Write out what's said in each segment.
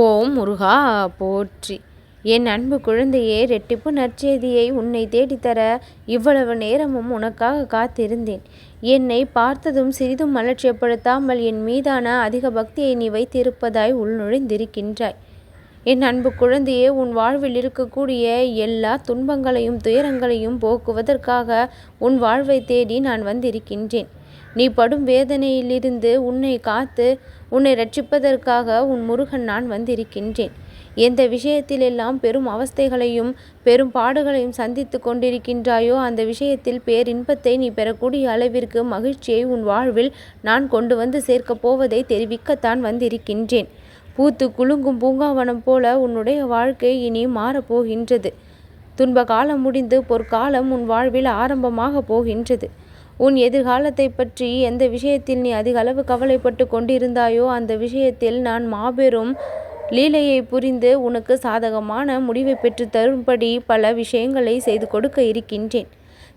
ஓம் முருகா போற்றி. என் அன்பு குழந்தையே ரெட்டிப்பு நற்செய்தியை உன்னை தேடித்தர இவ்வளவு நேரமும் உனக்காக காத்திருந்தேன். என்னை பார்த்ததும் சிறிதும் அலட்சியப்படுத்தாமல் என் மீதான அதிக பக்தியை நீ வைத்திருப்பதாய் உள்நுழைந்திருக்கின்றாய். என் அன்பு குழந்தையே உன் வாழ்வில் இருக்கக்கூடிய எல்லா துன்பங்களையும் துயரங்களையும் போக்குவதற்காக உன் வாழ்வை தேடி நான் வந்திருக்கின்றேன். நீ படும் வேதனையிலிருந்து உன்னை காத்து உன்னை ரட்சிப்பதற்காக உன் முருகன் நான் வந்திருக்கின்றேன். எந்த விஷயத்திலெல்லாம் பெரும் அவஸ்தைகளையும் பெரும் பாடுகளையும் சந்தித்து கொண்டிருக்கின்றாயோ அந்த விஷயத்தில் பேரின்பத்தை நீ பெறக்கூடிய அளவிற்கு மகிழ்ச்சியை உன் வாழ்வில் நான் கொண்டு வந்து சேர்க்கப் போவதை தெரிவிக்கத்தான் வந்திருக்கின்றேன். பூத்து குலுங்கும் பூங்காவனம் போல உன்னுடைய வாழ்க்கை இனி மாறப்போகின்றது துன்ப காலம் முடிந்து பொற்காலம் உன் வாழ்வில் ஆரம்பமாக போகின்றது. உன் எதிர்காலத்தை பற்றி எந்த விஷயத்தில் நீ அதிக அளவு கவலைப்பட்டு கொண்டிருந்தாயோ அந்த விஷயத்தில் நான் மாபெரும் லீலையை புரிந்து உனக்கு சாதகமான முடிவை பெற்று தரும்படி பல விஷயங்களை செய்து கொடுக்க இருக்கின்றேன்.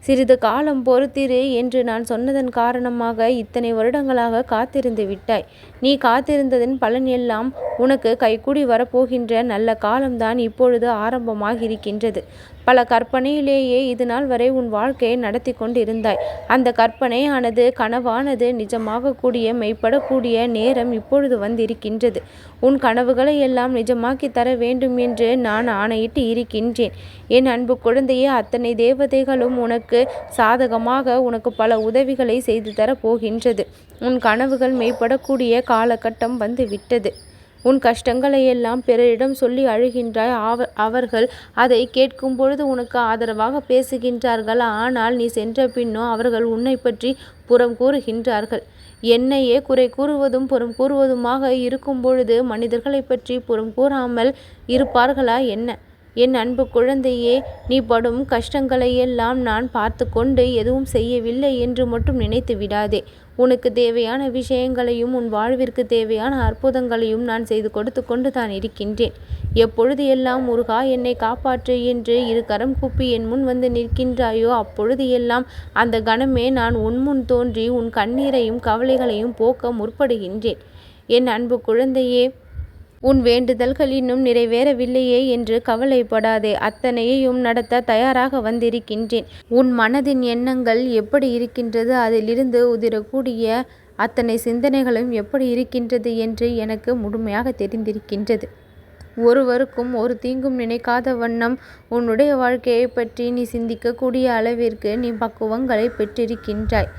சிறிது காலம் பொறுத்திரு என்று நான் சொன்னதன் காரணமாக இத்தனை வருடங்களாக காத்திருந்து விட்டாய். நீ காத்திருந்ததன் பலன் எல்லாம் உனக்கு கைக்கூடி வரப்போகின்ற நல்ல காலம்தான் இப்பொழுது ஆரம்பமாகியிருக்கின்றது. பல கற்பனையிலேயே இது நாள் வரை உன் வாழ்க்கையை நடத்தி கொண்டிருந்தாய். அந்த கற்பனையானது கனவானது நிஜமாக கூடிய மெய்ப்படக்கூடிய நேரம் இப்பொழுது வந்திருக்கின்றது. உன் கனவுகளை எல்லாம் நிஜமாக்கி தர வேண்டும் என்று நான் ஆணையிட்டு இருக்கின்றேன். என் அன்பு குழந்தையே அத்தனை தேவதைகளும் உனக்கு சாதகமாக உனக்கு பல உதவிகளை செய்து தரப் போகின்றது உன் கனவுகள் மெய்ப்படக்கூடிய காலகட்டம் வந்து விட்டது உன் கஷ்டங்களை எல்லாம் பிறரிடம் சொல்லி அழுகின்றாய். அவ அவர்கள் அதை கேட்கும் பொழுது உனக்கு ஆதரவாக பேசுகின்றார்கள். ஆனால் நீ சென்ற பின்னோ அவர்கள் உன்னை பற்றி புறம் கூறுகின்றார்கள். என்னையே குறை கூறுவதும் புறம் கூறுவதுமாக இருக்கும் பொழுது மனிதர்களை பற்றி புறம் கூறாமல் இருப்பார்களா என்ன? என் அன்பு குழந்தையே நீ படும் கஷ்டங்களையெல்லாம் நான் பார்த்து கொண்டு எதுவும் செய்யவில்லை என்று மட்டும் நினைத்து விடாதே உனக்கு தேவையான விஷயங்களையும் உன் வாழ்விற்கு தேவையான அற்புதங்களையும் நான் செய்து கொடுத்து கொண்டு தான் இருக்கின்றேன். எப்பொழுது எல்லாம் முருகா என்னை காப்பாற்று என்று இரு கரம் கூப்பி என் முன் வந்து நிற்கின்றாயோ அப்பொழுது எல்லாம் அந்த கணமே நான் உன் முன் தோன்றி உன் கண்ணீரையும் கவலைகளையும் போக்க முற்படுகின்றேன். என் அன்பு குழந்தையே உன் வேண்டுதல்கள் இன்னும் நிறைவேறவில்லையே என்று கவலைப்படாதே. அத்தனையையும் நடத்த தயாராக வந்திருக்கின்றேன். உன் மனதின் எண்ணங்கள் எப்படி இருக்கின்றது? அதிலிருந்து உதிரக்கூடிய அத்தனை சிந்தனைகளும் எப்படி இருக்கின்றது என்று எனக்கு முழுமையாக தெரிந்திருக்கின்றது. ஒருவருக்கும் ஒரு தீங்கும் நினைக்காத வண்ணம் உன்னுடைய வாழ்க்கையை பற்றி நீ சிந்திக்கக்கூடிய அளவிற்கு நீ பக்குவங்களை பெற்றிருக்கின்றாய்.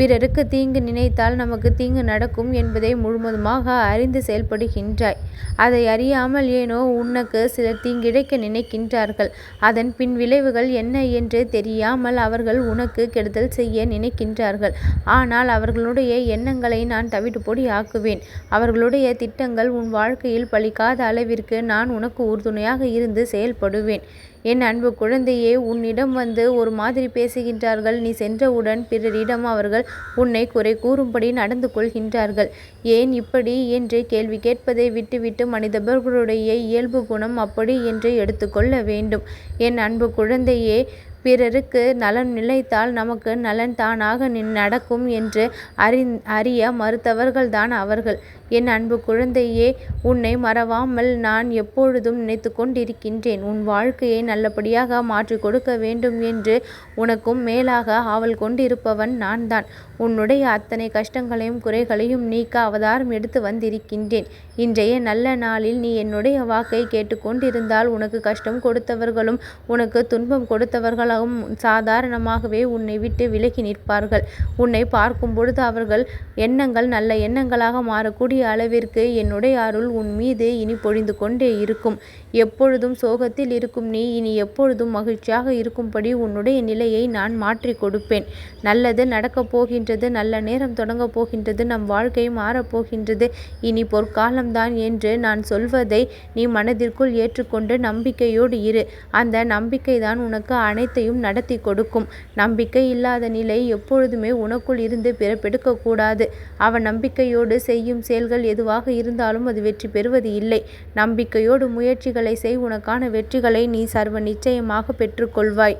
பிறருக்கு தீங்கு நினைத்தால் நமக்கு தீங்கு நடக்கும் என்பதை முழுவதுமாக அறிந்து செயல்படுகின்றாய். அதை அறியாமல் ஏனோ உனக்கு சிலர் தீங்கிழைக்க நினைக்கின்றார்கள். அதன் பின் விளைவுகள் என்ன என்று தெரியாமல் அவர்கள் உனக்கு கெடுதல் செய்ய நினைக்கின்றார்கள். ஆனால் அவர்களுடைய எண்ணங்களை நான் தவிடுபொடி ஆக்குவேன். அவர்களுடைய திட்டங்கள் உன் வாழ்க்கையில் பலிக்காத அளவிற்கு நான் உனக்கு உறுதுணையாக இருந்து செயல்படுவேன். என் அன்பு குழந்தையே உன்னிடம் வந்து ஒரு மாதிரி பேசுகின்றார்கள். நீ சென்றவுடன் பிறரிடம் அவர்கள் உன்னை குறை கூறும்படி நடந்து கொள்கின்றார்கள். ஏன் இப்படி? என்று கேள்வி கேட்பதை விட்டுவிட்டு மனிதர்களுடைய இயல்பு குணம் அப்படி என்று எடுத்துக்கொள்ள வேண்டும். என் அன்பு குழந்தையே பிறருக்கு நலன் நிலைத்தால் நமக்கு நலன் தானாக நடக்கும் என்று அறி அறிய மறுத்தவர்கள்தான் அவர்கள். என் அன்பு குழந்தையே உன்னை மறவாமல் நான் எப்பொழுதும் நினைத்து கொண்டிருக்கின்றேன் உன் வாழ்க்கையை நல்லபடியாக மாற்றி கொடுக்க வேண்டும் என்று உனக்கும் மேலாக ஆவல் கொண்டிருப்பவன் நான் தான் உன்னுடைய அத்தனை கஷ்டங்களையும் குறைகளையும் நீக்க அவதாரம் எடுத்து வந்திருக்கின்றேன். இன்றைய நல்ல நாளில் நீ என்னுடைய வாக்கை கேட்டுக்கொண்டிருந்தால் உனக்கு கஷ்டம் கொடுத்தவர்களும் உனக்கு துன்பம் கொடுத்தவர்களும் சாதாரணமாகவே உன்னை விட்டு விலகி நிற்பார்கள். உன்னை பார்க்கும் பொழுது அவர்கள் எண்ணங்கள் நல்ல எண்ணங்களாக மாறக்கூடிய கூடிய அளவிற்கு என்னுடைய அருள் உன் மீது இனி பொழிந்து கொண்டே இருக்கும். எப்பொழுதும் சோகத்தில் இருக்கும் நீ இனி எப்பொழுதும் மகிழ்ச்சியாக இருக்கும்படி உன்னுடைய நிலையை நான் மாற்றி கொடுப்பேன். நல்லது நடக்கப் போகின்றது நல்ல நேரம் தொடங்கப் போகின்றது நம் வாழ்க்கை மாறப்போகின்றது இனி பொற்காலம்தான் என்று நான் சொல்வதை நீ மனதிற்குள் ஏற்றுக்கொண்டு நம்பிக்கையோடு இரு. அந்த நம்பிக்கை தான் உனக்கு அனைத்தையும் நடத்தி கொடுக்கும். நம்பிக்கை இல்லாத நிலை எப்பொழுதுமே உனக்குள் இருந்து பிறப்பெடுக்கக்கூடாது அவன் நம்பிக்கையோடு செய்யும் செயல் செயல்கள் எதுவாக இருந்தாலும் அது வெற்றி பெறுவது இல்லை. நம்பிக்கையோடு முயற்சிகளை செய். உனக்கான வெற்றிகளை நீ சர்வ நிச்சயமாக பெற்றுக்கொள்வாய்.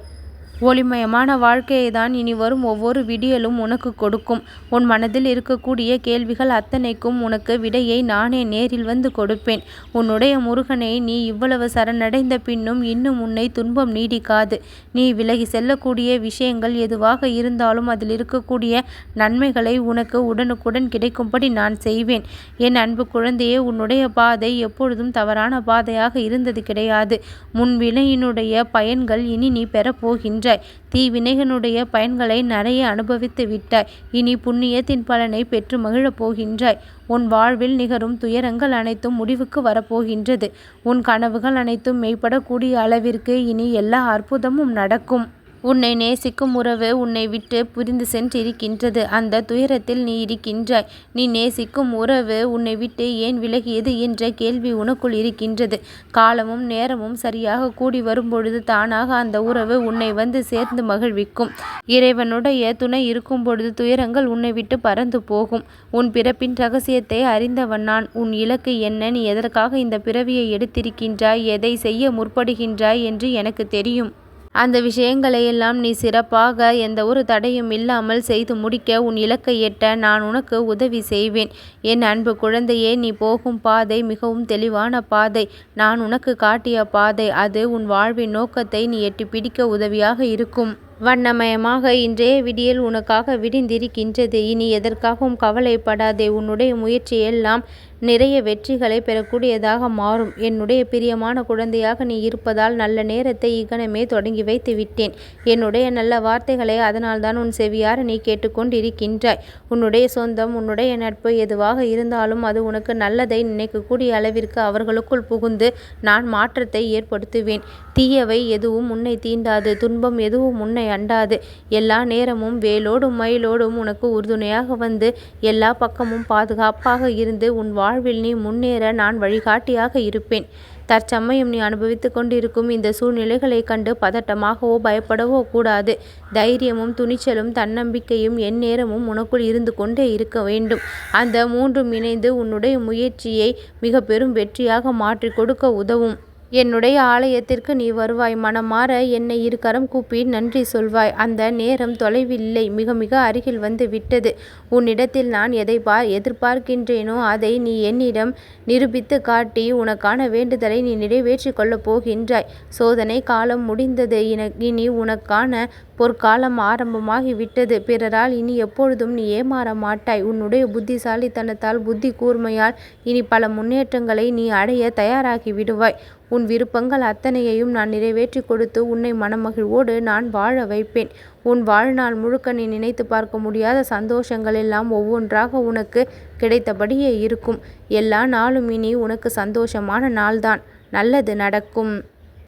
ஒளிமயமான வாழ்க்கையை தான் இனி வரும் ஒவ்வொரு விடியலும் உனக்கு கொடுக்கும். உன் மனதில் இருக்கக்கூடிய கேள்விகள் அத்தனைக்கும் உனக்கு விடையை நானே நேரில் வந்து கொடுப்பேன். உன்னுடைய முருகனை நீ இவ்வளவு சரணடைந்த பின்னும் இன்னும் உன்னை துன்பம் நீடிக்காது. நீ விலகி செல்லக்கூடிய விஷயங்கள் எதுவாக இருந்தாலும் அதில் இருக்கக்கூடிய நன்மைகளை உனக்கு உடனுக்குடன் கிடைக்கும்படி நான் செய்வேன். என் அன்பு குழந்தையே உன்னுடைய பாதை எப்பொழுதும் தவறான பாதையாக இருந்தது கிடையாது. முன் வினையினுடைய பயன்கள் இனி நீ பெறப்போகின்ற பெற்றாய் தீவினைகனுடைய பயன்களை நிறைய அனுபவித்து விட்டாய். இனி புண்ணியத்தின் பலனை பெற்று மகிழப் போகின்றாய். உன் வாழ்வில் நிகரும் துயரங்கள் அனைத்தும் முடிவுக்கு வரப்போகின்றது. உன் கனவுகள் அனைத்தும் மெய்ப்படக்கூடிய அளவிற்கு இனி எல்லா அற்புதமும் நடக்கும். உன்னை நேசிக்கும் உறவு உன்னை விட்டு புரிந்து சென்றிருக்கின்றது. அந்த துயரத்தில் நீ இருக்கின்றாய். நீ நேசிக்கும் உறவு உன்னை விட்டு ஏன் விலகியது என்ற கேள்வி உனக்குள் இருக்கின்றது. காலமும் நேரமும் சரியாக கூடி வரும்பொழுது தானாக அந்த உறவு உன்னை வந்து சேர்ந்து மகிழ்விக்கும். இறைவனுடைய துணை இருக்கும் பொழுது துயரங்கள் உன்னை விட்டு பறந்து போகும். உன் பிறப்பின் ரகசியத்தை அறிந்தவன் நான். உன் இலக்கு என்ன? நீ எதற்காக இந்த பிறவியை எடுத்திருக்கின்றாய்? எதை செய்ய முற்படுகின்றாய் என்று எனக்கு தெரியும். அந்த விஷயங்களையெல்லாம் நீ சிறப்பாக எந்த ஒரு தடையும் இல்லாமல் செய்து முடிக்க உன் இலக்கை எட்ட நான் உனக்கு உதவி செய்வேன். என் அன்பு குழந்தையே நீ போகும் பாதை மிகவும் தெளிவான பாதை. நான் உனக்கு காட்டிய பாதை அது உன் வாழ்வின் நோக்கத்தை நீ எட்டி பிடிக்க உதவியாக இருக்கும். வண்ணமயமாக இன்றைய விடியல் உனக்காக விடிந்திருக்கின்றது. இனி எதற்காகவும் கவலைப்படாதே உன்னுடைய முயற்சியெல்லாம் நிறைய வெற்றிகளை பெறக்கூடியதாக மாறும். என்னுடைய பிரியமான குழந்தையாக நீ இருப்பதால் நல்ல நேரத்தை இகனமே தொடங்கி வைத்து விட்டேன். என்னுடைய நல்ல வார்த்தைகளை அதனால்தான் உன் செவியார நீ கேட்டுக்கொண்டிருக்கின்றாய். உன்னுடைய சொந்தம் உன்னுடைய நட்பு எதுவாக இருந்தாலும் அது உனக்கு நல்லதை நினைக்கக்கூடிய அளவிற்கு அவர்களுக்குள் புகுந்து நான் மாற்றத்தை ஏற்படுத்துவேன். தீயவை எதுவும் உன்னை தீண்டாது துன்பம் எதுவும் உன்னை அண்டாது. எல்லா நேரமும் வேலோடும் மயிலோடும் உனக்கு உறுதுணையாக வந்து எல்லா பக்கமும் பாதுகாப்பாக இருந்து உன் வாழ் வாழ்வில் நீ முன்னேற நான் வழிகாட்டியாக இருப்பேன். தற்சமயம் நீ அனுபவித்து கொண்டிருக்கும் இந்த சூழ்நிலைகளை கண்டு பதட்டமாகவோ பயப்படவோ கூடாது. தைரியமும் துணிச்சலும் தன்னம்பிக்கையும் எந்நேரமும் உனக்குள் இருந்து கொண்டே இருக்க வேண்டும். அந்த மூன்றும் இணைந்து உன்னுடைய முயற்சியை மிக பெரும் வெற்றியாக மாற்றி கொடுக்க உதவும். என்னுடைய ஆலயத்திற்கு நீ வருவாய் மனமாற என்னை இருக்கரம் கூப்பி நன்றி சொல்வாய். அந்த நேரம் தொலைவில்லை மிக மிக அருகில் வந்து விட்டது. உன்னிடத்தில் நான் எதை பா எதிர்பார்க்கின்றேனோ அதை நீ என்னிடம் நிரூபித்து காட்டி உனக்கான வேண்டுதலை நீ நிறைவேற்றிக் கொள்ளப் போகின்றாய். சோதனை காலம் முடிந்தது இனி உனக்கான பொற்காலம் ஆரம்பமாகிவிட்டது பிறரால் இனி எப்பொழுதும் நீ ஏமாற மாட்டாய். உன்னுடைய புத்திசாலித்தனத்தால் புத்தி கூர்மையால் இனி பல முன்னேற்றங்களை நீ அடைய தயாராகி விடுவாய். உன் விருப்பங்கள் அத்தனையையும் நான் நிறைவேற்றி கொடுத்து உன்னை மனமகிழ்வோடு நான் வாழ வைப்பேன். உன் வாழ்நாள் முழுக்க நீ நினைத்து பார்க்க முடியாத சந்தோஷங்கள் எல்லாம் ஒவ்வொன்றாக உனக்கு கிடைத்தபடியே இருக்கும். எல்லா நாளும் இனி உனக்கு சந்தோஷமான நாள்தான். நல்லது நடக்கும்.